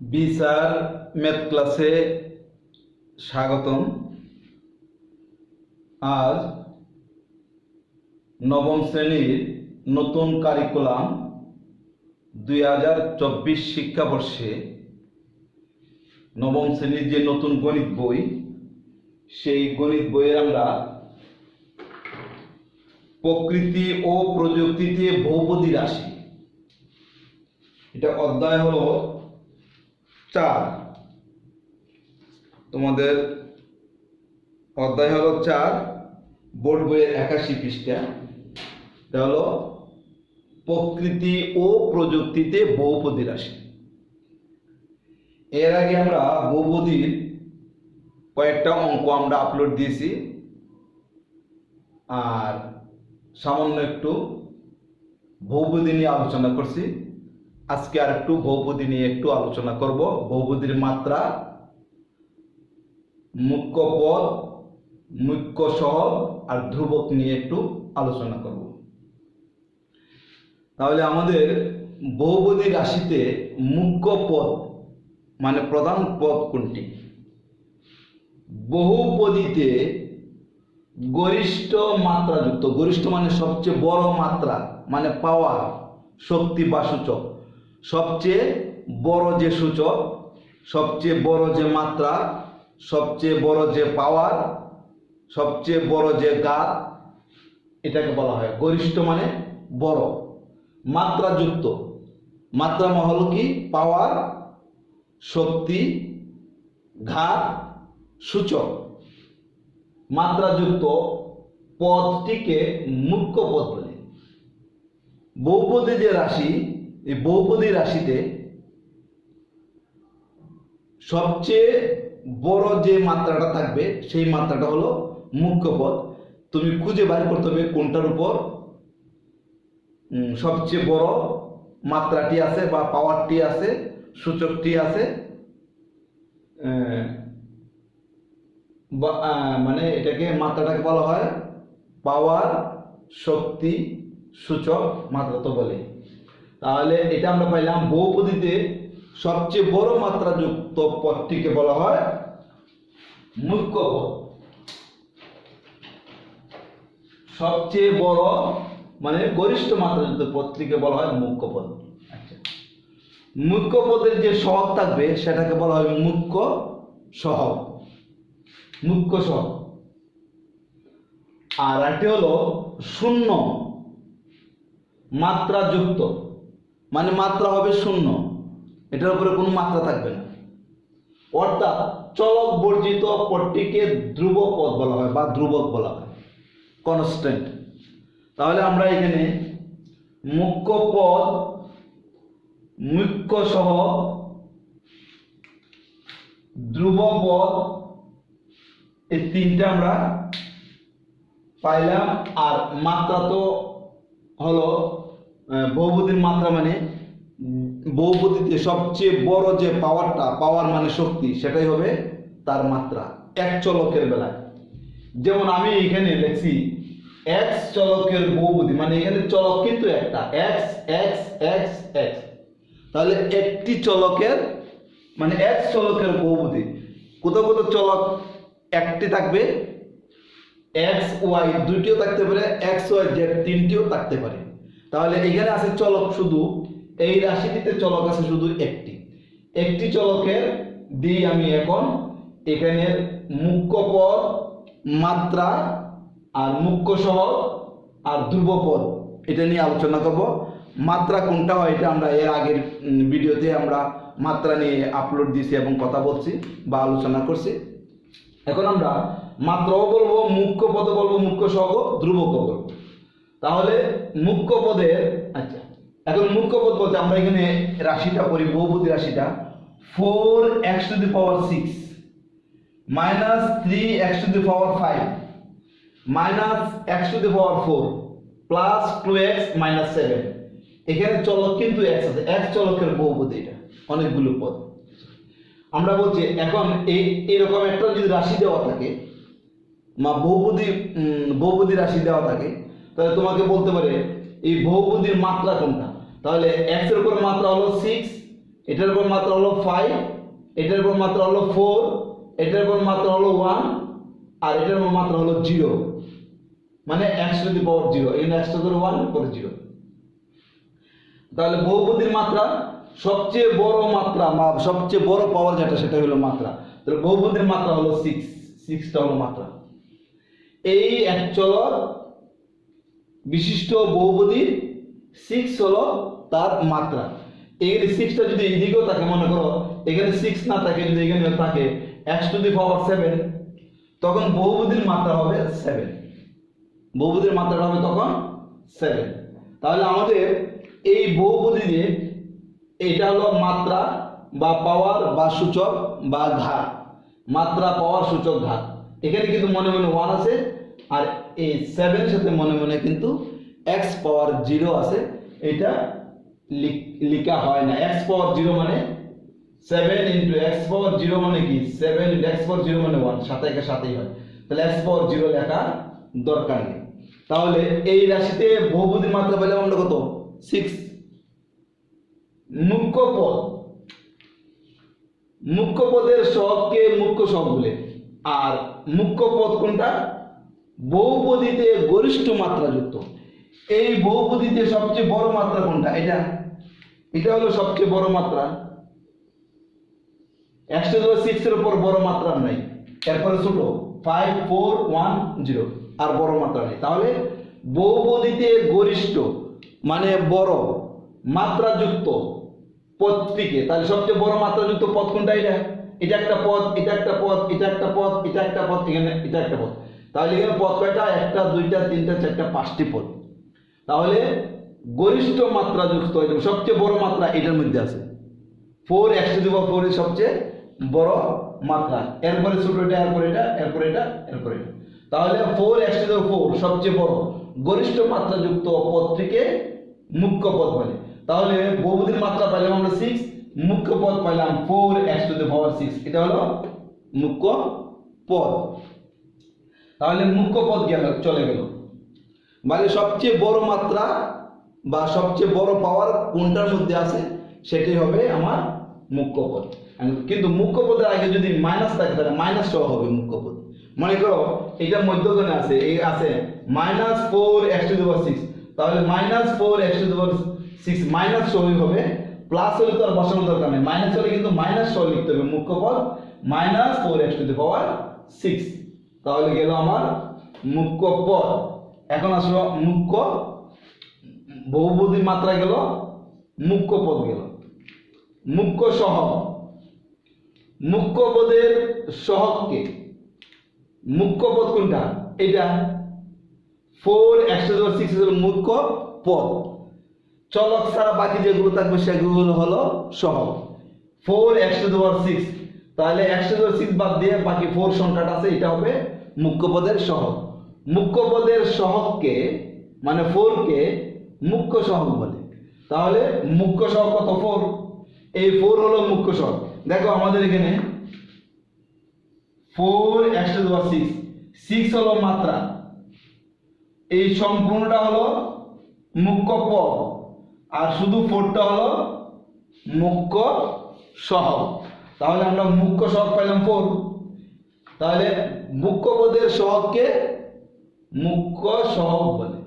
B sir, math ক্লাসে স্বাগতম। আজ নবম শ্রেণির নতুন কারিকুলাম দুই হাজার চব্বিশ শিক্ষাবর্ষে নবম শ্রেণির যে নতুন গণিত বই, সেই গণিত বইয়ের আমরা প্রকৃতি ও প্রযুক্তিতে বহুপদী রাশি। এটা অধ্যায় হলো চার। তোমাদের অধ্যায় হলো চার, বোর্ড বইয়ের একাশি পৃষ্ঠা। এটা হলো প্রকৃতি ও প্রযুক্তিতে বহুপদী রাশি। এর আগে আমরা বহুপদীর কয়েকটা অঙ্ক আমরা আপলোড দিয়েছি। আর সামান্য একটু বহুপদী নিয়ে আলোচনা করছি। আজকে আর একটু বহুপদী নিয়ে একটু আলোচনা করব। বহুপদীর মাত্রা মুখ্য পদ মুখ্য সহগ আর ধ্রুবক নিয়ে একটু আলোচনা করব। তাহলে আমাদের বহুপদী রাশিতে মুখ্য পদ মানে প্রধান পদ কোনটি? বহুপদীতে গরিষ্ঠ মাত্রাযুক্ত, গরিষ্ঠ মানে সবচেয়ে বড় মাত্রা মানে পাওয়ার শক্তি বা সূচক। সবচেয়ে বড় যে সূচক, সবচেয়ে বড় যে মাত্রা, সবচেয়ে বড় যে পাওয়ার সবচেয়ে বড় যে গাত, এটাকে বলা হয়। গরিষ্ঠ মানে বড়। মাত্রাযুক্ত। মাত্রা মহল কি? পাওয়ার শক্তি, ঘাত, সূচক। মাত্রাযুক্ত পদটিকে মুখ্য পদ বলে। বহুপদী যে রাশি এই বহুপদী রাশিতে সবচেয়ে বড় যে মাত্রাটা থাকবে, সেই মাত্রাটা হলো মুখ্য পদ। তুমি খুঁজে বাইর করতে হবে কোনটার উপর। সবচেয়ে বড় মাত্রাটি আছে বা পাওয়ারটি আছে, সূচকটি আছে। মানে এটাকে মাত্রাটাকে বলা হয় পাওয়ার শক্তি, সূচক, মাত্রা তো বলে তাহলে এটা আমরা পাইলাম বহুপদীতে সবচেয়ে বড় মাত্রাযুক্ত পদটিকে বলা হয় মুখ্য পদ। সবচেয়ে বড় মানে গরিষ্ঠ মাত্রাযুক্ত পদটিকে বলা হয় মুখ্য পদ। আচ্ছা। মুখ্য পদের যে সহগ থাকবে সেটাকে বলা হয় মুখ্য সহগ মুখ্য সহগ আর একটি হলো শূন্য মাত্রাযুক্ত। মানে মাত্রা হবে শূন্য। এটার উপরে কোনো মাত্রা থাকবে না। অর্থাৎ চলক বর্জিত পদটিকে ধ্রুব পদ বলা হয় বা ধ্রুবক বলা হয়। কনস্ট্যান্ট তাহলে আমরা এখানে মুখ্য পদ, মুখ্য সহ ধ্রুব পদ, এই তিনটা আমরা পাইলাম। আর মাত্রা তো হলো বহুপদীর মাত্রা মানে বহুপদীতে সবচেয়ে বড় যে পাওয়ারটা পাওয়ার মানে শক্তি, সেটাই হবে তার মাত্রা, এক চলকের বেলায়। যেমন আমি এখানে লিখছি এক্স চলকের বহুপদী মানে এখানে চলক কিন্তু একটা এক্স এক্স এক্স এক্স তাহলে একটি চলকের মানে এক্স চলকের বহুপদী, কোথাও কোথাও চলক একটি থাকবে এক্স ওয়াই দুইটিও থাকতে পারে এক্স ওয়াই জেড তিনটিও থাকতে পারে। তাহলে এখানে আছে চলক শুধু, এই রাশিটিতে চলক আছে শুধু একটি। একটি চলকের দিই আমি এখন এখানে মুখ্য পদ, মাত্রা আর মুখ্য সহ আর ধ্রুবপদ এটা নিয়ে আলোচনা করব। মাত্রা কোনটা হয় এটা আমরা এর আগের ভিডিওতে আমরা মাত্রা নিয়ে আপলোড দিয়েছি এবং কথা বলছি বা আলোচনা করছি। এখন আমরা মাত্রাও বলব, মুখ্য পদ বলব, মুখ্য সহ ধ্রুবক বলব তাহলে মুখ্য পদের আচ্ছা এখন মুখ্য পদ বলতে আমরা এখানে রাশিটা করি বহুপতি রাশিটা four X to the power six minus three X to the power five minus X to the power four plus two X minus seven এখানে চলক কিন্তু এক্স আছে এক্স চলকের বহুপতি এটা অনেকগুলো পদ। আমরা বলছি এখন এই এরকম একটা যদি রাশি দেওয়া থাকে মা বহুপদী উম, বহুপদী রাশি দেওয়া থাকে তাহলে তোমাকে বলতে পারে, এই বহুপদীর মাত্রা কোনটা? তাহলে এক্সের উপর মাত্রা হলো সিক্স এটার উপর মাত্রা হলো ফাইভ এটার উপর মাত্রা হলো ফোর এটার উপর মাত্রা হলো ওয়ান আর এটার উপর মাত্রা হলো জিরো মানে একশো যদি পাওয়ার জিরো এখানে একশো করে ওয়ান করে জিরো তাহলে বহুপদীর মাত্রা, সবচেয়ে বড় মাত্রা, বা সবচেয়ে বড় পাওয়ার যেটা, সেটা হলো মাত্রা। তাহলে বহুপদীর মাত্রা হলো সিক্স সিক্সটা হলো মাত্রা। এই এক চলক বিশিষ্ট বহুপদী সিক্স হলো তার মাত্রা। এখানে সিক্সটা যদি এদিকেও থাকে, মনে করো, এখানে সিক্স না থাকে, যদি এখানে থাকে X to the power seven তখন বহুপদীর মাত্রা হবে সেভেন বহুপদীর মাত্রাটা হবে তখন সেভেন তাহলে আমাদের এই বহুপদী দিয়ে এটা হলো মাত্রা বা পাওয়ার বা সূচক বা ধার মাত্রা পাওয়ার সূচক ধার এখানে কিন্তু মনে মনে ওয়ান আছে, আর এই সেভেনের সাথে মনে মনে কিন্তু এক্স পাওয়ার জিরো আছে, এটা লিখ- হয় না। এক্স পাওয়ার জিরো মানে seven into X power zero মানে কি? Seven into X power zero মানে ওয়ান সাথে একের সাথেই হয়। তাহলে এক্স পাওয়ার জিরো লেখা দরকার নেই। তাহলে এই রাশিতে বহুপদীর মাত্রা পেলাম আমরা কত? সিক্স মুখ্য পদ। মুখ্য পদের সহগকে মুখ্য সহগ বলে। আর মুখ্য পদ কোনটা? বহুপদীতে গরিষ্ঠ মাত্রা যুক্ত। এই বহুপদীতে সবচেয়ে বড় মাত্রা কোনটা? এটা। এটা হলো সবচেয়ে বড় মাত্রা। একশো ধরে সিক্স এর উপর বড় মাত্রা নাই। এরপরে ছোট। ফাইভ ফোর ওয়ান জিরো আর বড় মাত্রা নেই। তাহলে বহুপদীতে গরিষ্ঠ মানে বড় মাত্রাযুক্ত পদটিকে। তাহলে সবচেয়ে বড় মাত্রাযুক্ত পদ কোনটা এটা? এটা একটা পদ, এটা একটা পদ, এটা একটা পদ, এটা একটা পদ, এখানে এটা একটা পদ। তাহলে এখানে পদ কয়টা? একটা, দুইটা, তিনটা, চারটা, পাঁচটি পদ। তাহলে গরিষ্ঠ মাত্রা মাত্রাযুক্ত এটা সবচেয়ে বড় মাত্রা এটার মধ্যে আছে। ফোর একশো দিব ফোর সবচেয়ে বড় মাত্রা। এরপরে ছোট এটা, এরপরে এটা এরপরে এটা এরপরে এটা। তাহলে ফোর একশো দিব ফোর সবচেয়ে বড়। গরিষ্ঠ মাত্রাযুক্ত পদটিকে মুখ্য পদ বলে তাহলে বহুপদীর মাত্রা পাইলাম আমরা সিক্স মুখ্য পদ পাইলাম four X to the power six এটা হলো মুখ্য পদ। তাহলে মুখ্য পদ গেল, চলে গেল। মানে সবচেয়ে বড় মাত্রা বা সবচেয়ে বড় পাওয়ার কোনটার মধ্যে আছে? সেটাই হবে আমার মুখ্য পদ কিন্তু মুখ্য পদের আগে যদি মাইনাস থাকে, তাহলে মাইনাস সহ হবে মুখ্য পদ মনে করো এটা মধ্যখানে আছে, এই আছে minus four X to the power six তাহলে minus four X to the power six minus সহই হবে প্লাস হলে তো আর বসানোর দরকার নেই। মাইনাস হলে কিন্তু মাইনাস সহ লিখতে হবে মুখ্য পদ minus four x to the power six তাহলে গেল আমার মুখ্য পদ। এখন আসলো মুখ্য, বহুপদীর মাত্রা গেল, মুখ্য পদ গেল। মুখ্য সহ মুখ্য পদের সহগকে, মুখ্য পদ কোনটা? এটা ফোর একশো সিক্স মুখ্য পদ। চলক ছাড়া বাকি যেগুলো থাকবে সেগুলো হলো সহগ। ফোর একশো সিক্স তাহলে একশো সিক্স বাদ দিয়ে বাকি ফোর সংখ্যাটা আছে, এটা হবে মুখ্য পদের সহগ। মুখ্য পদের সহগকে মানে ফোরকে মুখ্য সহগ বলে। তাহলে মুখ্য সহগ কত ফোর এই ফোর হলো মুখ্য সহগ। দেখো আমাদের এখানে ফোর একশো দেওয়ার সিক্স সিক্স হলো মাত্রা। এই সম্পূর্ণটা হলো মুখ্য পদ। আর শুধু ফোরটা হলো মুখ্য সহগ। তাহলে আমরা মুখ্য সহগ পাইলাম ফোর তাহলে মুখ্য পদের সহগকে মুখ্য সহগ বলে।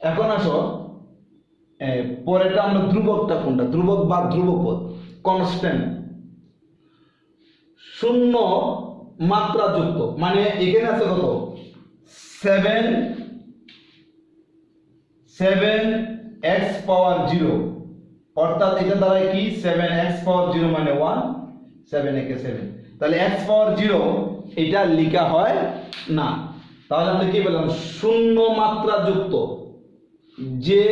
এখন আসো এ, পরেরটা আমরা ধ্রুবকটা কোনটা? ধ্রুবক বা ধ্রুবপদ কনস্ট্যান্ট শূন্য মাত্রাযুক্ত মানে এখানে আছে কত? Seven seven x power zero অর্থাৎ এটা দ্বারাই কি? সেভেন এক্স পাওয়ার জিরো মানে ওয়ান সেভেন একে সেভেন তাহলে এক্স পাওয়ার জিরো এটা লেখা হয় না। তাহলে আমরা কি বললাম শূন্য মাত্রা যুক্ত। যে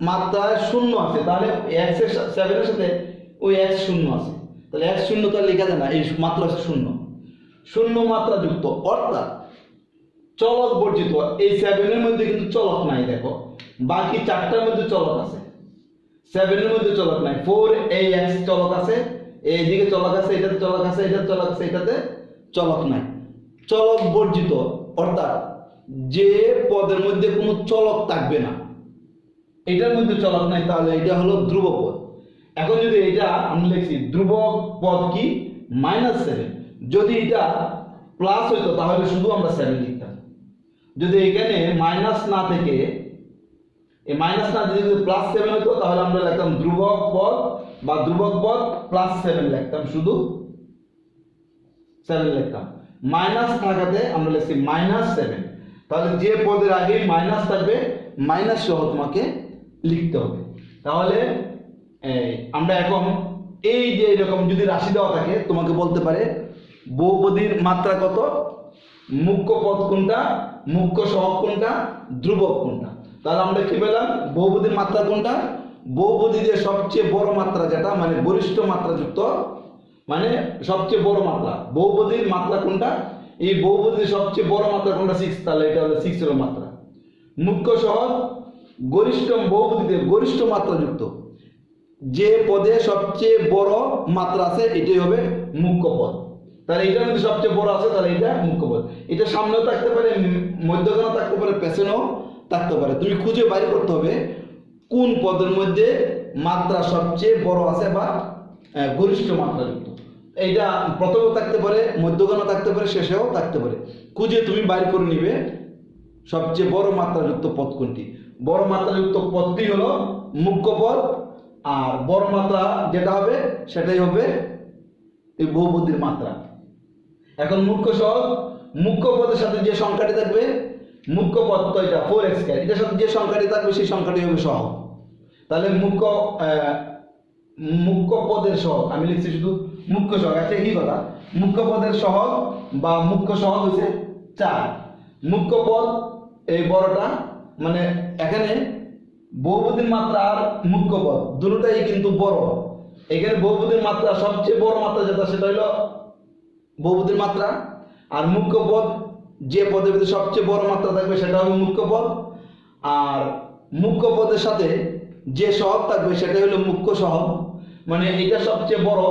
মাত্রায় শূন্য আছে, তাহলে এক্সের সেভেনের সাথে ওই এক্স শূন্য আছে। তাহলে এক্স শূন্য তো লেখা যায় না, এই মাত্রা শূন্য। শূন্য মাত্রা যুক্ত, অর্থাৎ চলক বর্জিত, এই সেভেনের মধ্যে কিন্তু চলক নাই, দেখো। বাকি চারটার মধ্যে চলক আছে। সেভেনের মধ্যে চলক নাই ফোর এই এক্স চলক আছে এইদিকে চলক আছে, এটাতে চলক আছে, এটাতে চলক আছে, এটাতে চলক নাই। চলক বর্জিত, অর্থাৎ যে পদের মধ্যে কোনো চলক থাকবে না। এটার মধ্যে চলক নাই, তাহলে এটা হলো ধ্রুবপদ এখন যদি এটা আমি লিখছি ধ্রুব পদ কি? মাইনাস সেভেন যদি এটা প্লাস হইতো, তাহলে শুধু আমরা সেভেন লিখতাম। যদি এখানে মাইনাস না থেকে এই মাইনাস না যদি প্লাস সেভেন হতো, তাহলে আমরা লিখতাম ধ্রুবক পদ বা ধ্রুবক পদ প্লাস সেভেন লিখতাম, শুধু সেভেন লিখতাম। মাইনাস থাকাতে আমরা লিখছি মাইনাস সেভেন তাহলে যে পদের আগে মাইনাস থাকবে মাইনাস সহ তোমাকে লিখতে হবে। তাহলে আমরা এখন এই যে এরকম যদি রাশি দেওয়া থাকে, তোমাকে বলতে পারে, বহুপদীর মাত্রা কত? মুখ্য পদ কোনটা? মুখ্য সহগ কোনটা? ধ্রুবক কোনটা? তাহলে আমরা কি পেলাম? বহুপদীর মাত্রা কোনটা? বহুপদীতে সবচেয়ে বড় মাত্রা যেটা মানে গরিষ্ঠ মাত্রা যুক্ত মানে সবচেয়ে বড় মাত্রা। বহুপদীর মাত্রা কোনটা? এই বহুপদীর সবচেয়ে বড় মাত্রা কোনটা? সিক্স তাহলে এটা হলো সিক্স এর মাত্রা। মুখ্য সহগ গরিষ্ঠ বহুপদীতে গরিষ্ঠ মাত্রা যুক্ত। যে পদে সবচেয়ে বড় মাত্রা আছে, এটাই হবে মুখ্য পদ। তাহলে এটার মধ্যে সবচেয়ে বড় আছে, তাহলে এটা মুখ্য পদ। এটা সামনেও থাকতে পারে, মধ্যখানেও থাকতে পারে, পেছনেও। থাকতে পারে। তুমি খুঁজে বাইর করতে হবে কোন পদের মধ্যে মাত্রা সবচেয়ে বড় আছে বা গরিষ্ঠ মাত্রা যুক্ত এইটা প্রথমেও থাকতে পারে মধ্যখানেও থাকতে পারে, শেষেও থাকতে পারে। খুঁজে তুমি বাইর করে নিবে সবচেয়ে বড় মাত্রাযুক্ত পদ কোনটি? বড় মাত্রাযুক্ত পদটি হলো মুখ্য পদ, আর বড় মাত্রা যেটা হবে সেটাই হবে এই বহুপদীর মাত্রা। এখন মুখ্য সহগ, মুখ্য পদের সাথে যে সংখ্যাটি থাকবে মুখ্য পদ এটা ফোর এক্স এটার সাথে যে সংখ্যাটি থাকবে সেই সংখ্যাটি হবে সহগ। তাহলে মুখ্য মুখ্য পদের সহগ, আমি লিখছি শুধু মুখ্য সহগ আচ্ছা কি কথা? মুখ্য পদের সহগ বা মুখ্য সহগ হচ্ছে চার। মুখ্য পদ এই বড়টা মানে এখানে বহুপদীর মাত্রা আর মুখ্য পদ, দুটোটাই কিন্তু বড়। এখানে বহুপদীর মাত্রা, সবচেয়ে বড় মাত্রা যেটা, সেটা হলো বহুপদীর মাত্রা, আর মুখ্য পদ যে পদের ভিতরে সবচেয়ে বড় মাত্রা থাকবে সেটা হবে মুখ্য পদ। আর মুখ্য পদের সাথে যে সহগ থাকবে সেটা হলো মুখ্য সহগ মানে এটা সবচেয়ে বড়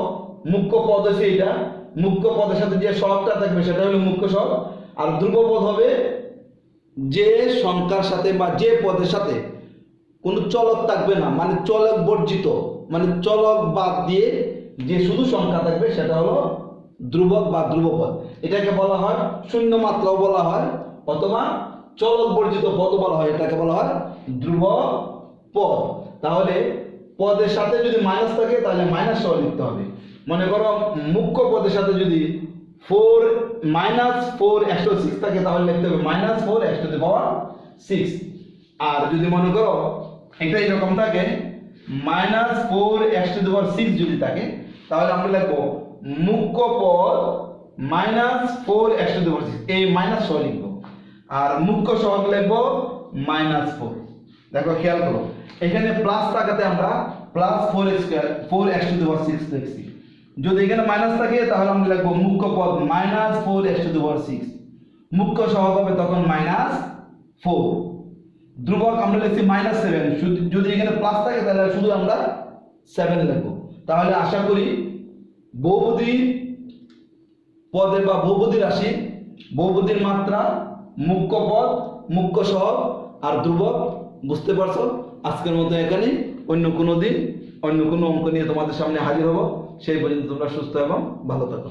মুখ্য পদ হচ্ছে এটা। মুখ্য পদের সাথে যে সহগটা থাকবে সেটা হলো মুখ্য সহগ আর ধ্রুবপদ হবে যে সংখ্যার সাথে বা যে পদের সাথে কোনো চলক থাকবে না মানে চলক বর্জিত মানে চলক বাদ দিয়ে যে শুধু সংখ্যা থাকবে সেটা হলো ধ্রুবক বা ধ্রুবপদ। এটাকে বলা হয় শূন্য মাত্রাও বলা হয়, অথবা চলক বর্জিত পদ বলা হয়, এটাকে বলা হয় ধ্রুব পদ তাহলে পদের সাথে যদি মাইনাস থাকে, তাহলে মাইনাস সহ লিখতে হবে। মনে করো মুখ্য পদের সাথে যদি ফোর মাইনাস ফোর একশো সিক্স থাকে, তাহলে লিখতে হবে মাইনাস ফোর একশো পাওয়ার সিক্স আর যদি মনে করো এটা এরকম থাকে minus four x to power six যদি থাকে, তাহলে আমরা লিখব মুখ্য পদ minus four x to six এই মাইনাস সহ লিখব। আর মুখ্য সহগ লিখব মাইনাস ফোর। দেখো, খেয়াল করো। এখানে প্লাস থাকাতে আমরা plus four square four x to power six লিখছি। যদি এখানে মাইনাস থাকে, তাহলে আমরা লিখব মুখ্য পদ minus four x to power six মুখ্য সহগ হবে তখন মাইনাস ফোর ধ্রুবক আমরা লিখছি মাইনাস সেভেন যদি এখানে প্লাস থাকে, তাহলে শুধু আমরা সেভেন লিখব। তাহলে আশা করি বহুপদী পদের বা বহুপদী রাশি, বহুপদীর মাত্রা মুখ্য পদ, মুখ্য সহ আর ধ্রুবক, বুঝতে পারছ? আজকের মতো এখানে অন্য কোনো দিন, অন্য কোনো অঙ্ক নিয়ে তোমাদের সামনে হাজির হব। সেই পর্যন্ত তোমরা সুস্থ এবং ভালো থাকো।